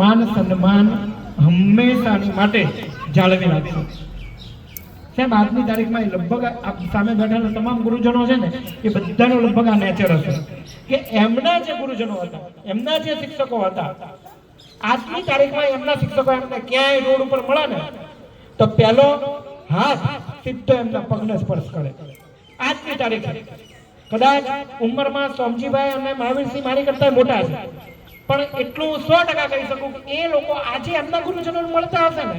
માન સન્માન હંમેશાની માટે જાળવી રાખશું. સાહેબ આજની તારીખમાં એ લગભગ સામે બેઠેલા તમામ ગુરુજનો છે ને, એ બધાનો લગભગ આ નેચર હશે. કે એમના જે ગુરુજનો હતા, એમના જે શિક્ષકો હતા, આજની તારીખમાં એમના શિક્ષકો એમને ક્યાંય રોડ ઉપર મળે ને, તો પહેલો હાથ સીધો એમના પગને સ્પર્શ કરે. આજની તારીખે. કદાચ ઉંમરમાં સોમજીભાઈ અને મહાવીરસિંહ મારી કરતા મોટા છે. પણ એટલું સો ટકા કહી શકું એ લોકો આજે એમના ગુરુજનો મળતા હશે ને,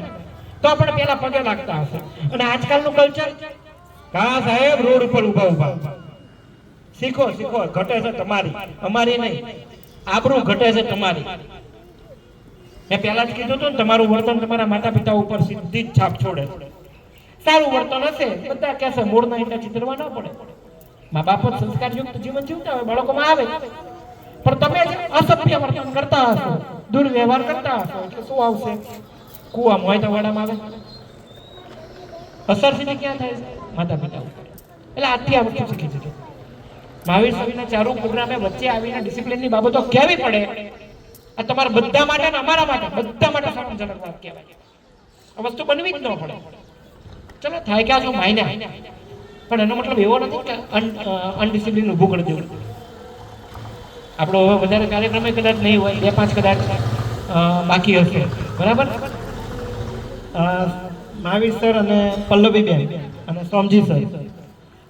તો પણ પેલા પગે લાગતા હશે. અને આજકાલનું કલ્ચર? કા સાહેબ, રોડ ઉપર ઊભા ઊભા શીખો શીખો, ઘટે છે તમારી. અમારી નહીં. આબરૂ ઘટે છે તમારી. મેં પહેલા જ કીધું હતું ને, તમારું વર્તન તમારા માતા પિતા ઉપર સીધી જ છાપ છોડે સારું વર્તન હશે, બધા કહેશે મૂળના ઈંડા ચિતરવા ન પડે. મા બાપ સંસ્કારયુક્ત જીવન જીવતા હોય, બાળકોમાં આવે. પણ તમે અસભ્ય વર્તન કરતા હશો, દુર્વ્યવહાર કરતા હશો, એટલે શું આવશે? કુવા હોય તો વાડામાં આવે. અસર સીધી ક્યાં થાય છે? માતા પિતા એટલે આથી આ વસ્તુ શીખી જજો. મહાવીર સ્વામીના ચારું પ્રોગ્રામે વચ્ચે આવીને ડિસિપ્લિનની બાબતો કહેવી પડે. આ તમારા બધા માટે ને અમારા માટે, બધા માટે શરમજનક વાત કહેવાય. આ વસ્તુ બનવી જ ન પડે. ચલો, થાય કે આ શું માયને. પણ એનો મતલબ એવો નથી કે અનડિસિપ્લિન ઊભું કરી દેવું. આપણો વધારે કાર્યક્રમે કદાચ નહીં હોય, બે પાંચ કદાચ બાકી હશે. બરાબર? મહાવીર સર અને પલ્લવીબેન અને સોમજી સર.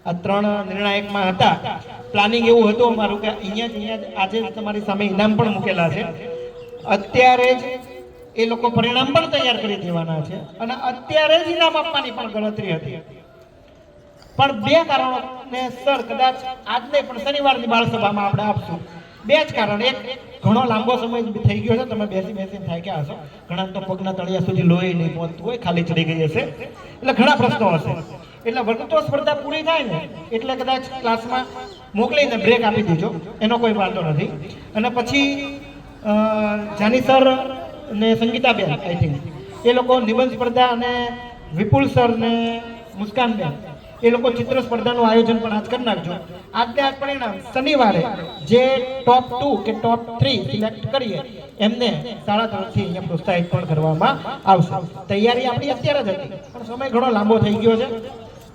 આ ત્રણ નિર્ણાયકમાં હતા. પ્લાનિંગ એવું હતું અમારું કે અહીંયા જ, અહીંયા આજે તમારી સામે ઇનામ પણ મૂકેલા છે. અત્યારે જ એ લોકો પરિણામ પણ તૈયાર કરી દેવાના છે અને અત્યારે જ ઇનામ આપવાની પણ ગણતરી હતી. પણ બે કારણો ને સર કદાચ આજને પણ શનિવારની બાળસભામાં આપણે આપશું. બે જ કારણ. એક, ઘણો લાંબો સમય થઈ ગયો છે. તમે બેસી બેસીને કે હશો? ઘણા તો પગના તળિયા સુધી લોહી નહીં પહોંચતું હોય, ખાલી ચડી ગઈ હશે. એટલે ઘણા પ્રશ્નો હશે. એટલે વર્ગતો સ્પર્ધા પૂરી થાય ને, એટલે કદાચ ક્લાસમાં મોકલીને બ્રેક આપી દીજો. એનો કોઈ વાંધો નથી. અને પછી જાની સર ને સંગીતાબેન આઈ થિંક એ લોકો નિબંધ સ્પર્ધા અને વિપુલ સર ને મુસ્કાનબેન. એ લોકો ચિત્ર સ્પર્ધાનું આયોજન પણ આજ કરી નાખજો. આજને આજ પરિણામ શનિવારે જે ટોપ ટુ કે ટોપ થ્રી સિલેક્ટ કરીએ, એમને શાળા તરફથી અહીંયા પ્રોત્સાહિત પણ કરવામાં આવશે. તૈયારી આપણી અત્યારે જ હતી, પણ સમય ઘણો લાંબો થઈ ગયો છે.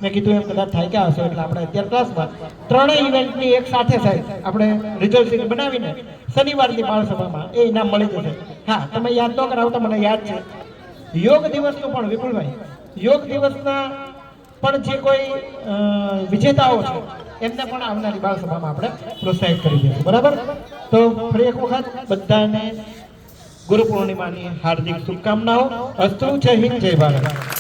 મેં કીધું એમ કદાચ થાય કે હશે એટલે આપણે અત્યારે ક્લાસમાં ત્રણેય ઇવેન્ટની એક સાથે સાહેબ આપણે રિઝલ્ટ શીટ બનાવીને શનિવારની બાળસભામાં એ ઇનામ મળી જશે. હા, તમે યાદ ન કરાવતા, મને યાદ છે. યોગ દિવસનું પણ વિપુલભાઈ, યોગ દિવસના પણ જે કોઈ વિજેતાઓ છે, એમને પણ આવનારી બાળસભામાં આપણે પ્રોત્સાહિત કરી દઈશું બરાબર? તો ફરી એક વખત બધાને ગુરુ પૂર્ણિમાની હાર્દિક શુભકામનાઓ. અસ્તુ, જય હિન્દ, જય ભારત.